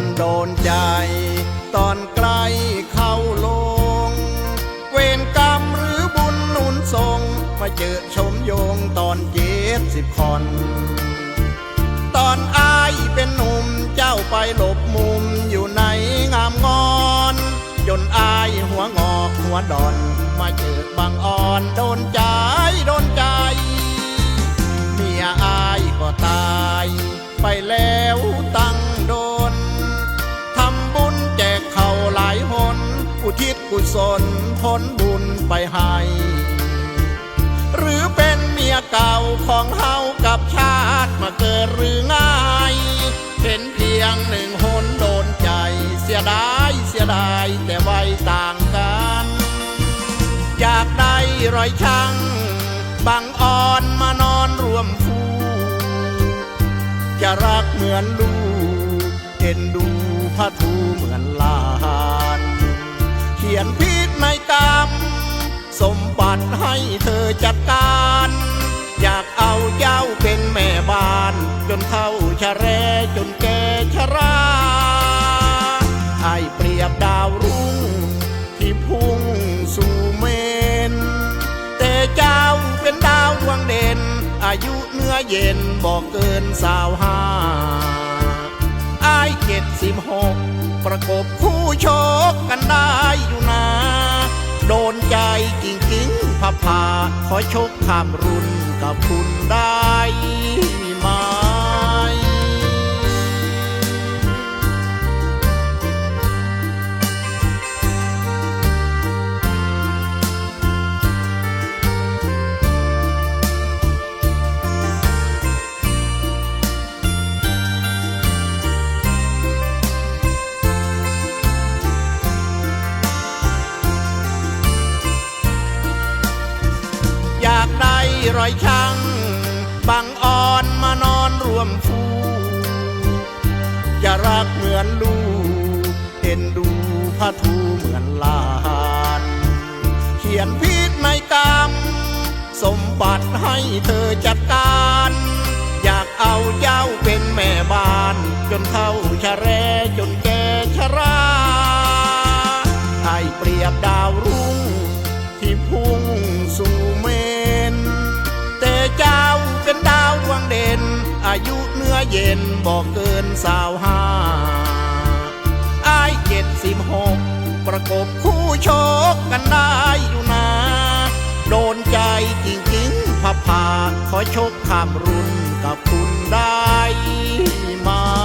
นโดนใจ ตอนใกล้เข้าลง เวรกรรมหรือบุญนุนทรงมาเจอชมโยงตอนเจ็ดสิบคน ตอนอายเป็นหนุ่มเจ้าไปหลบมุมอยู่ในงามงอน จนอายหัวงอกหัวดอน มาเจอบางอ่อนโดนใจโดนใจ เมียอายก็ตายไปแล้ว ลผลบุญไปให้ หรือเป็นเมียเก่าของเฮากับชาติมาเกิดหรือง่ายเห็นเพียงหนึ่งหนโดนใจ เสียดายเสียดายแต่ไวัยต่างกันอยากได้รอยช่างบางอ่อนมานอนรวมฟูจะรักเหมือนลูกเอ็นดูพระทูเหมือนลาน เขียนพิษในกรรมสมบัติให้ เธอจัดการ อยากเอาเย้าเป็นแม่บ้าน จนเท่าชะแรจนแกชราให้เปรียบดาวรุ่ง ที่พุ่งสู่เมน แต่เจ้าเป็นดาวดวงเด่น อายุเนื้อเย็นบอกเกินสาวห้าอเจ็ดสิบหกประกบคู่โชกกันได้ พาขอชกข้ามรุ่นกับคุณได้ อยช่างบางอ่อนมานอนรวมฟูจะรักเหมือนลูกเห็นดูพระทูเหมือนลานเขียนพิษในกรรมสมบัติให้เธอจัดการ อยากเอาเย้าเป็นแม่บ้านจนเท่าชะแร เย็นบอกเกินสาวห้าอายเจ็ดสิบหกประกบคู่โชกกันได้อยู่นะโดนใจจริงๆพับผาขอชกข้ามรุ่นกับคุณได้มา